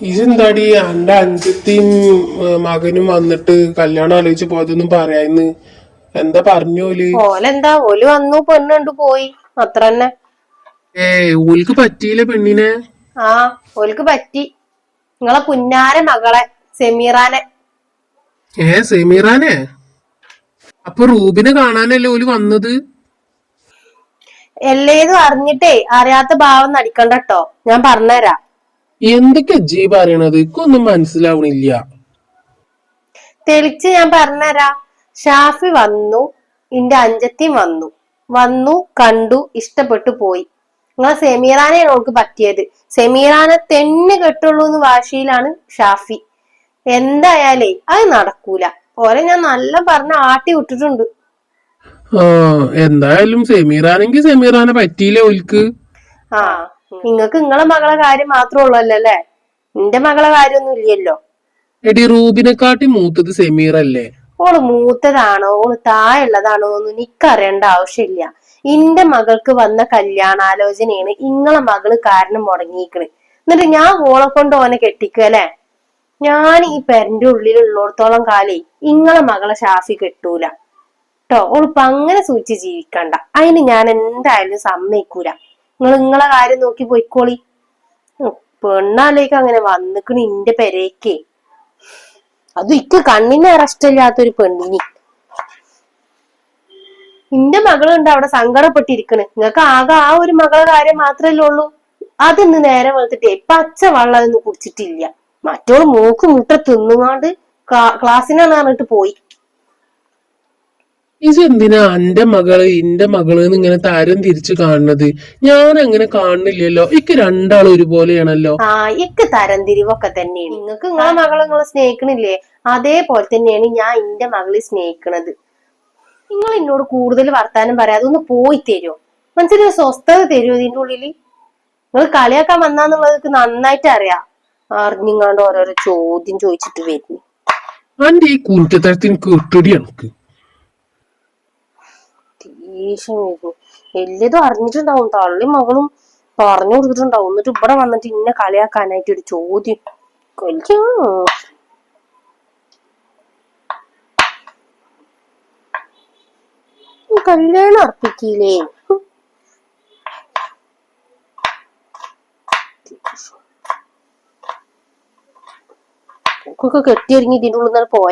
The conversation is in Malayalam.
ഇതെന്താടി? എന്റെ അഞ്ചത്തിയും മകനും വന്നിട്ട് കല്യാണം ആലോചിച്ച് പോയതൊന്നും പറയാന്ന് എന്താ പറഞ്ഞോൽ ഓലെന്താ? ഓൽ വന്നു പെണ്ണുണ്ട് പോയി. അത്ര തന്നെ. ഏ ഓൽക്ക് പറ്റിയില്ല പെണ്ണിനെ? ആ ഓൽക്ക് പറ്റി. നിങ്ങളെ പുന്നാര മകളെ സെമീറാനെ. ഏ സെമീറാനെ? അപ്പൊ റൂബിനെ കാണാനല്ലേ ഓൽ വന്നത്? എല്ലേതും അറിഞ്ഞിട്ടേ അറിയാത്ത ഭാവം നടിക്കണ്ട കേട്ടോ ഞാൻ പറഞ്ഞുതരാം. എന്തൊക്കെ ജി പറയണത് ഒന്നും മനസ്സിലാവണില്ല. തെളിച്ച് ഞാൻ പറഞ്ഞുതരാ ഷാഫി വന്നു എന്റെ അഞ്ചത്തി വന്നു. വന്നു കണ്ടു ഇഷ്ടപ്പെട്ടു പോയി. നിങ്ങളെ സെമീറാനെയാണ് ഓൾക്ക് പറ്റിയത്. സെമീറാനെ തന്നെ കെട്ടുള്ളൂ എന്ന് വാശിയിലാണ് ഷാഫി. എന്തായാലേ അത് നടക്കൂല. ഓരെ ഞാൻ നല്ല പറഞ്ഞ ആട്ടി വിട്ടിട്ടുണ്ട്. എന്തായാലും സെമീറാനെങ്കിൽ സെമീറാനെ പറ്റിയില്ല ഓൽക്ക്? ആ നിങ്ങക്ക് നിങ്ങളെ മകളെ കാര്യം മാത്രമേ ഉള്ളല്ലോ അല്ലേ നിന്റെ മകളെ കാര്യമൊന്നും ഇല്ലല്ലോ. എടി റൂബിനെക്കാട്ടി മൂത്തത് സെമീറല്ലേ ഓൾ മൂത്തതാണോ? ഓൾ താഴെയുള്ളതാണോ ഒന്നും എനിക്കറിയേണ്ട ആവശ്യമില്ല. ഇന്റെ മകൾക്ക് വന്ന കല്യാണാലോചനയാണ് ഇങ്ങളെ മകൾ കാരണം മുടങ്ങിയിക്കണ് എന്നിട്ട് ഞാൻ ഓളെ കൊണ്ട് ഓനെ കെട്ടിക്കുക അല്ലെ? ഞാൻ ഈ പെരന്റെ ഉള്ളിലുള്ളിടത്തോളം കാലേ ഇങ്ങളെ മകളെ ഷാഫി കെട്ടൂല. കേട്ടോ ഓളിപ്പോ അങ്ങനെ സൂചിച്ച് ജീവിക്കണ്ട. അതിന് ഞാൻ എന്തായാലും സമ്മതിക്കൂല. നിങ്ങൾ നിങ്ങളെ കാര്യം നോക്കി പോയിക്കോളി. പെണ്ണാലേക്ക് അങ്ങനെ വന്നിക്കണ് ഇന്റെ പെരേക്കേ. അത് ഇക്ക് കണ്ണിന് അറസ്റ്റില്ലാത്തൊരു പെണ്ണിനി. നിന്റെ മകളുണ്ട് അവിടെ സങ്കടപ്പെട്ടിരിക്കണ്. നിങ്ങൾക്ക് ആകെ ആ ഒരു മകളെ കാര്യം മാത്രല്ലേ ഉള്ളൂ. അതിന്ന് നേരെ വെളുത്തിട്ടേ പച്ച വെള്ളം അതൊന്നും കുടിച്ചിട്ടില്ല. മറ്റോൾ മൂക്ക് മുട്ട തിന്നുകാണ്ട് ക്ലാസ്സിനാണ് പറഞ്ഞിട്ട് പോയി. ഇതെന്തിനാ എന്റെ മകൾ എന്റെ മകൾ ഇങ്ങനെ താരം തിരിച്ചു കാണുന്നത്? ഞാൻ അങ്ങനെ കാണുന്നില്ലല്ലോ. ഇക്ക് രണ്ടാളും ഒരുപോലെയാണല്ലോ. ആ ഇക്ക് തരംതിരിവൊക്കെ തന്നെയാണ്. നിങ്ങൾക്ക് നിങ്ങളെ മകളെ നിങ്ങളെ സ്നേഹിക്കണില്ലേ? അതേപോലെ തന്നെയാണ് ഞാൻ എന്റെ മകളെ സ്നേഹിക്കണത്. നിങ്ങൾ എന്നോട് കൂടുതൽ വർത്താനം പറയാതെ ഒന്ന് പോയി തരുമോ മനസ്സിലൊരു സ്വസ്ഥത തരുമോ ഇതിന്റെ ഉള്ളിൽ? നിങ്ങൾ കളിയാക്കാൻ വന്നാന്നുള്ളത് നന്നായിട്ട് അറിയാം. അറിഞ്ഞിങ്ങാണ്ട് ഓരോരോ ചോദ്യം ചോദിച്ചിട്ട് വരുന്നു അന്റെ ഈ കുറ്റത്തരത്തിന് കിട്ടടി എനിക്ക് ദേഷ്യം വരുന്നു എല്ലതും അറിഞ്ഞിട്ടുണ്ടാവും. തള്ളി മകളും പറഞ്ഞു കൊടുത്തിട്ടുണ്ടാവും. എന്നിട്ട് ഇവിടെ വന്നിട്ട് ഇന്നെ കളിയാക്കാനായിട്ട് ഒരു ചോദ്യം. കല്യാണം അർപ്പിക്കില്ലേ? ഒക്കെ കെട്ടിയൊരുങ്ങി ഇതിന്റെ ഉള്ളിൽ നിന്ന് പോയ